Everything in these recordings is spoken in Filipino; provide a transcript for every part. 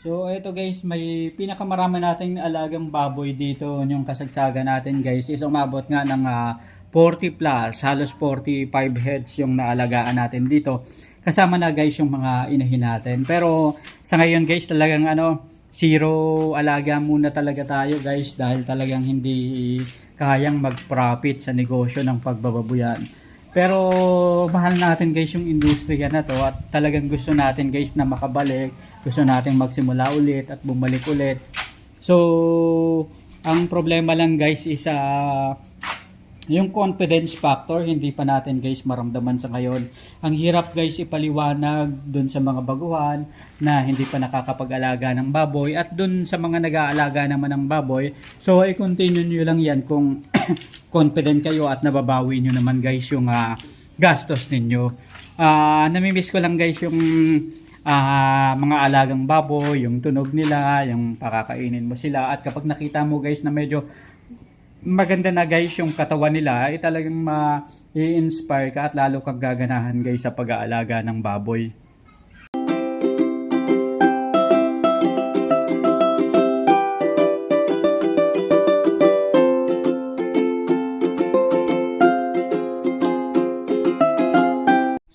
So ito guys, may pinakamarami nating alagang baboy dito. Yung kasagsaga natin guys is umabot nga ng ah, 40 plus, halos 45 heads yung naalagaan natin dito. Kasama na guys yung mga inahin natin. Pero sa ngayon guys talagang ano, zero alaga muna talaga tayo guys dahil talagang hindi kayang mag-profit sa negosyo ng pagbababuyan. Pero mahal natin guys yung industriya na to at talagang gusto natin guys na makabalik. Gusto natin magsimula ulit at bumalik ulit. So, ang problema lang guys is ah, yung confidence factor hindi pa natin guys maramdaman sa ngayon. Ang hirap guys ipaliwanag dun sa mga baguhan na hindi pa nakakapag-alaga ng baboy at dun sa mga nag-aalaga naman ng baboy. So i-continue nyo lang yan kung confident kayo at nababawi nyo naman guys yung ah, gastos ninyo. Ah, namimiss ko lang guys yung ah, mga alagang baboy, yung tunog nila, yung pakakainin mo sila at kapag nakita mo guys na medyo maganda na guys yung katawan nila, ay talagang ma-inspire ka at lalo kang gaganahan guys sa pag-aalaga ng baboy.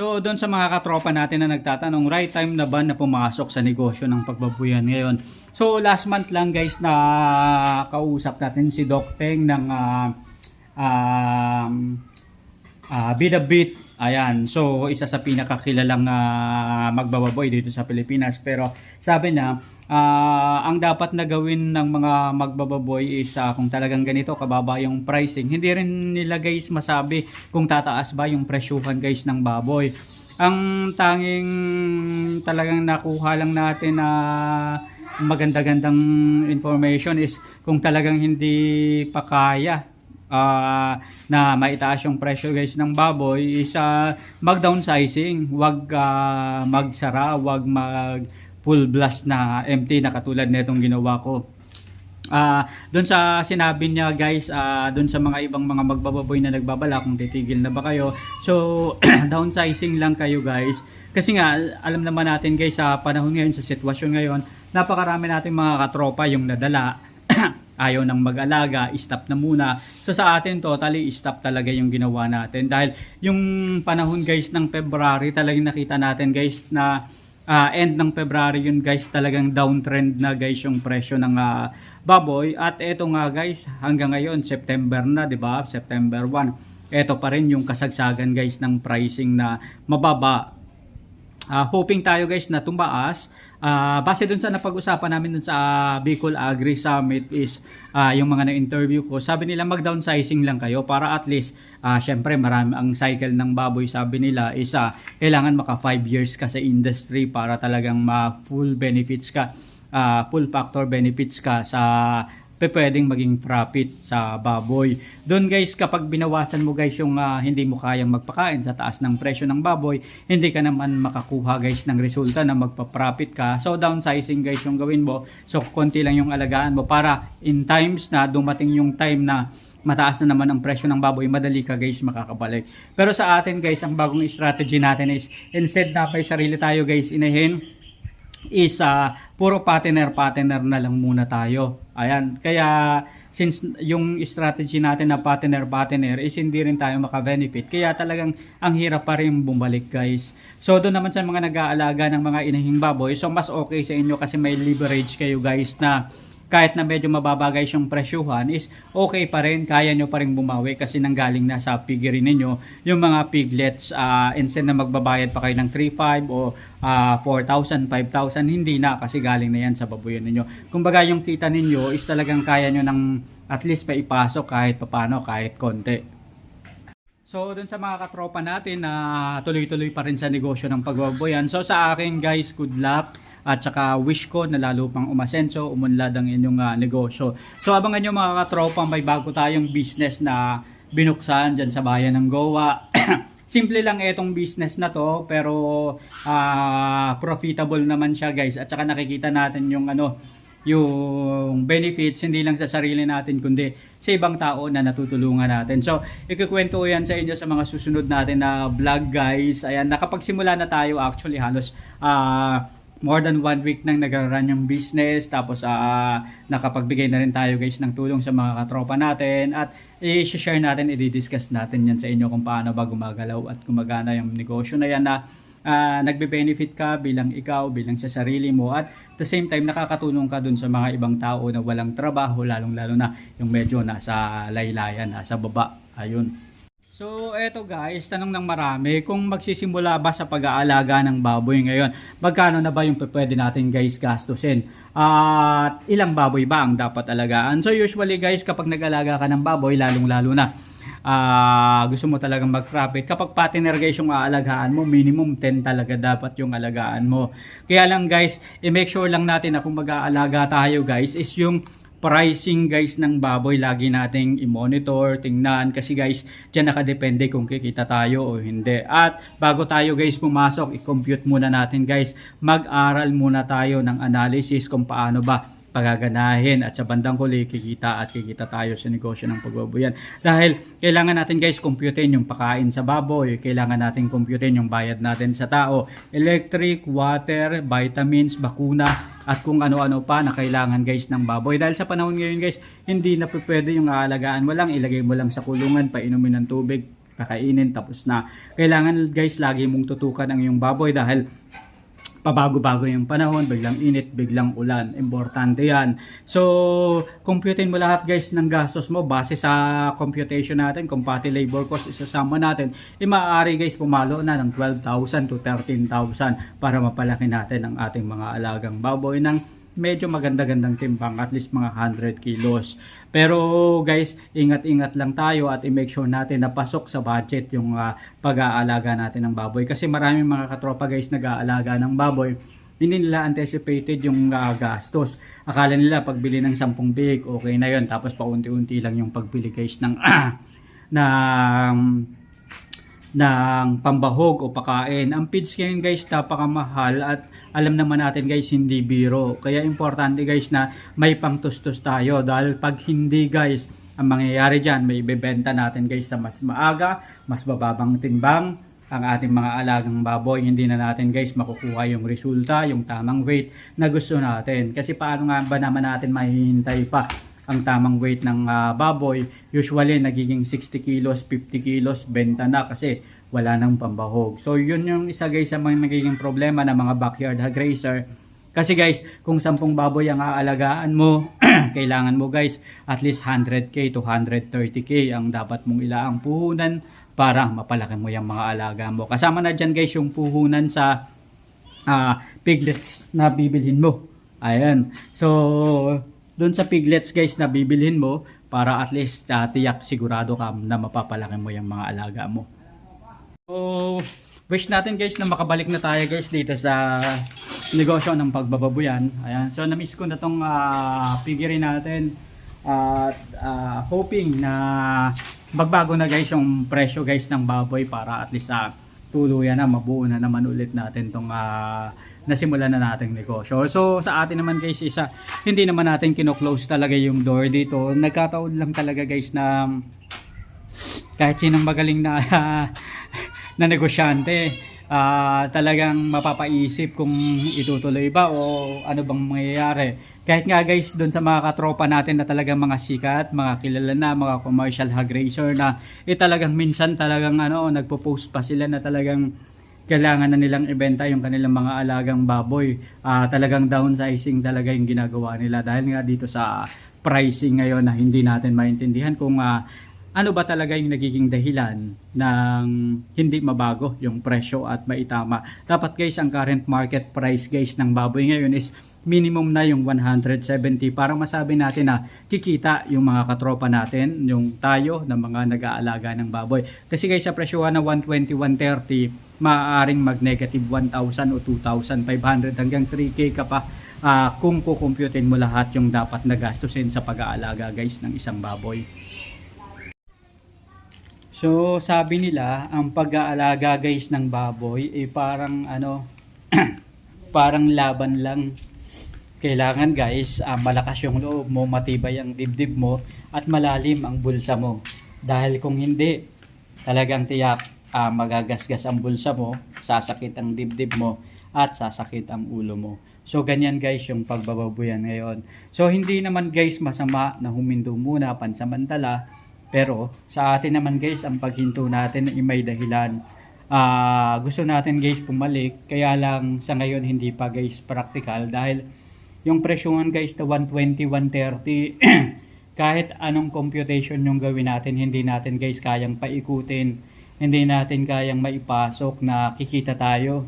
So, doon sa mga katropa natin na nagtatanong, right time na ba na pumasok sa negosyo ng pagbabuyan ngayon? So, last month lang guys na kausap natin si Doc Teng ng ah, um, ah, Bida Beat. Ayan, so isa sa pinakakilalang uh, magbababoy dito sa Pilipinas. Pero sabi na, ah, ang dapat na gawin ng mga magbababoy is ah, kung talagang ganito kababa yung pricing. Hindi rin nila guys masabi kung tataas ba yung presyuhan guys ng baboy. Ang tanging talagang nakuha lang natin na maganda-gandang information is kung talagang hindi pa kaya ah, na maitaas yung presyo guys ng baboy is ah, mag-downsizing, wag ah, magsara, wag mag full blast na empty na katulad nitong ginawa ko. Ah, doon sa sinabi niya guys, ah doon sa mga ibang mga magbababoy na nagbabala kung titigil na ba kayo. So downsizing lang kayo guys. Kasi nga alam naman natin guys sa panahon ngayon sa sitwasyon ngayon, napakarami nating mga katropa yung nadala ayaw nang mag-alaga, stop na muna. So sa atin totally stop talaga yung ginawa natin. Dahil yung panahon guys ng February talagang nakita natin guys na ah, end ng February yun guys talagang downtrend na guys yung presyo ng ah, baboy. At eto nga guys hanggang ngayon September na 'di ba? September 1 eto pa rin yung kasagsagan guys ng pricing na mababa Ah, hoping tayo guys na tumaas. Ah, base dun sa napag-usapan namin dun sa ah, Bicol Agri Summit is ah, yung mga na-interview ko, sabi nila mag-downsizing lang kayo para at least ah, syempre marami ang cycle ng baboy sabi nila is ah, kailangan maka 5 years ka sa industry para talagang ma full benefits ka, ah, full factor benefits ka sa pe pwedeng maging profit sa baboy. Doon guys, kapag binawasan mo guys yung ah, hindi mo kayang magpakain sa taas ng presyo ng baboy, hindi ka naman makakuha guys ng resulta na magpa-profit ka. So downsizing guys yung gawin mo. So konti lang yung alagaan mo para in times na dumating yung time na mataas na naman ang presyo ng baboy, madali ka guys makakabalik. Pero sa atin guys, ang bagong strategy natin is instead na may sarili tayo guys inahin, is ah, puro partner na lang muna tayo. Ayan, kaya since yung strategy natin na partner is hindi rin tayo maka-benefit. Kaya talagang ang hirap pa rin bumalik guys. So doon naman sa mga nag-aalaga ng mga inahing baboy, so mas okay sa inyo kasi may leverage kayo guys na kahit na medyo mababa guys yung presyuhan is okay pa rin, kaya nyo pa rin bumawi kasi nanggaling na sa piggery ninyo yung mga piglets uh, instead na magbabayad pa kayo ng 3,500 o ah, 4,000, 5,000 hindi na kasi galing na yan sa babuyan ninyo kumbaga yung kita ninyo is talagang kaya nyo ng at least pa ipasok kahit papano, kahit konti So, dun sa mga katropa natin na tuloy-tuloy pa rin sa negosyo ng pagbaboyan. So, sa akin guys, good luck. At saka wish ko na lalo pang umasenso, umunlad ang inyong ah, negosyo. So, abangan nyo mga katropa, may bago tayong business na binuksan dyan sa bayan ng Goa. Simple lang itong business na to, pero ah, profitable naman siya guys. At saka nakikita natin yung ano, yung benefits hindi lang sa sarili natin kundi sa ibang tao na natutulungan natin. So, ikukwento ko yan sa inyo sa mga susunod natin na vlog guys. Ayan, nakapagsimula na tayo actually halos ah more than one week nang nag-run yung business tapos ah nakapagbigay na rin tayo guys ng tulong sa mga katropa natin at i-share natin, i-discuss natin yan sa inyo kung paano ba gumagalaw at gumagana yung negosyo na yan na ah, nagbe-benefit ka bilang ikaw, bilang sa sarili mo at the same time nakakatulong ka dun sa mga ibang tao na walang trabaho lalong lalo na yung medyo nasa laylayan, nasa baba. Ayun. So, eto guys, tanong ng marami, kung magsisimula ba sa pag-aalaga ng baboy ngayon, magkano na ba yung pwede natin guys gastusin? At ilang baboy ba ang dapat alagaan? So, usually guys, kapag nag-alaga ka ng baboy, lalong-lalo na, ah gusto mo talagang mag-profit. Kapag partner guys yung aalagaan mo, minimum 10 talaga dapat yung alagaan mo. Kaya lang guys, i-make sure lang natin na kung mag-aalaga tayo guys, is yung pricing guys ng baboy. Lagi nating i-monitor, tingnan. Kasi guys, diyan nakadepende kung kikita tayo o hindi. At bago tayo guys pumasok, i-compute muna natin guys, mag-aral muna tayo ng analysis kung paano ba pagaganahin at sa bandang huli kikita at kikita tayo sa negosyo ng pagbabuyan. Dahil kailangan natin guys computein yung pakain sa baboy, kailangan natin computein yung bayad natin sa tao, electric, water, vitamins, bakuna at kung ano-ano pa na kailangan guys ng baboy. Dahil sa panahon ngayon guys, hindi na pwede yung aalagaan mo lang, ilagay mo lang sa kulungan, painumin ng tubig, kakainin tapos na. Kailangan guys lagi mong tutukan ang iyong baboy dahil pabago-bago yung panahon, biglang init, biglang ulan. Importante yan. So, computein mo lahat guys ng gastos mo base sa computation natin, kung pati labor cost isasama natin, eh maaari guys pumalo na ng 12,000 to 13,000 para mapalaki natin ang ating mga alagang baboy ng medyo maganda-gandang timbang, at least mga 100 kilos. Pero guys, ingat-ingat lang tayo at i-make sure natin na pasok sa budget yung ah, pag-aalaga natin ng baboy. Kasi maraming mga katropa guys nag-aalaga ng baboy, hindi nila anticipated yung ah, gastos. Akala nila pagbili ng 10 big, okay na yun. Tapos paunti-unti lang yung pagbili guys ng ng ng pambahog o pakain. Ang feeds ngayon guys napakamahal at alam naman natin guys hindi biro. Kaya importante guys na may pangtustos tayo dahil pag hindi guys ang mangyayari dyan may ibebenta natin guys sa mas maaga, mas bababang timbang ang ating mga alagang baboy. Hindi na natin guys makukuha yung resulta, yung tamang weight na gusto natin. Kasi paano nga ba naman natin mahihintay pa ang tamang weight ng ah, baboy, usually nagiging 60 kilos, 50 kilos, benta na kasi wala nang pambahog. So yun yung isa guys sa mga nagiging problema ng mga backyard hog racer. Kasi guys, kung 10 baboy ang aalagaan mo, kailangan mo guys at least 100k to 130k ang dapat mong ilaang puhunan para mapalaki mo yung mga alaga mo. Kasama na dyan guys yung puhunan sa ah, piglets na bibilhin mo. Ayan. So, doon sa piglets guys na bibilhin mo para at least ah, tiyak sigurado ka na mapapalaki mo yung mga alaga mo. So, wish natin guys na makabalik na tayo guys dito sa negosyo ng pagbababuyan. Ayan. So, na-miss ko na tong uh, figure natin. At ah, hoping na magbago na guys yung presyo guys ng baboy para at least sa tuluyan na mabuo na naman ulit natin tong ah, nasimulan na nating negosyo. So sa atin naman guys isa hindi naman natin kino-close talaga yung door dito. Nagkataon lang talaga guys na kahit sinong magaling na na negosyante ah, talagang mapapaisip kung itutuloy ba o ano bang mangyayari. Kahit nga guys doon sa mga katropa natin na talagang mga sikat, mga kilala na, mga commercial hog racer na eh talagang minsan talagang ano, nagpo-post pa sila na talagang kailangan na nilang ibenta yung kanilang mga alagang baboy. Ah, talagang downsizing talaga yung ginagawa nila dahil nga dito sa pricing ngayon na hindi natin maintindihan kung ah, ano ba talaga yung nagiging dahilan ng hindi mabago yung presyo at maitama. Dapat guys, ang current market price guys ng baboy ngayon is minimum na yung 170 para masabi natin na kikita yung mga katropa natin, yung tayo na mga nag-aalaga ng baboy. Kasi guys, sa presyohan na 120, 130, maaaring mag-negative 1,000 o 2,500 hanggang 3K ka pa ah, kung kukumputin mo lahat yung dapat na gastusin sa pag-aalaga guys ng isang baboy. So, sabi nila, ang pag-aalaga guys ng baboy ay parang ano, parang laban lang. Kailangan guys, ah, malakas yung loob mo, matibay ang dibdib mo, at malalim ang bulsa mo. Dahil kung hindi, talagang tiyak ah, magagasgas ang bulsa mo, sasakit ang dibdib mo, at sasakit ang ulo mo. So ganyan guys yung pagbababuyan ngayon. So hindi naman guys masama na huminto muna pansamantala pero sa atin naman guys ang paghinto natin ay may dahilan. Ah, gusto natin guys pumalik kaya lang sa ngayon hindi pa guys practical dahil yung presyuhan guys na 120, 130 kahit anong computation yung gawin natin hindi natin guys kayang paikutin. Hindi natin kayang maipasok na kikita tayo.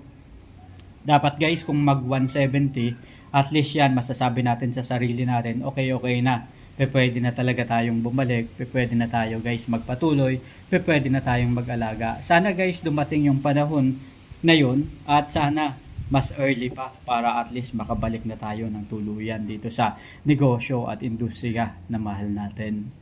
Dapat guys kung mag 170 at least yan masasabi natin sa sarili natin okay okay na. Pwede na talaga tayong bumalik pwede na tayo guys magpatuloy pwede na tayong mag-alaga. Sana guys dumating yung panahon na yun at sana mas early pa para at least makabalik na tayo ng tuluyan dito sa negosyo at industriya na mahal natin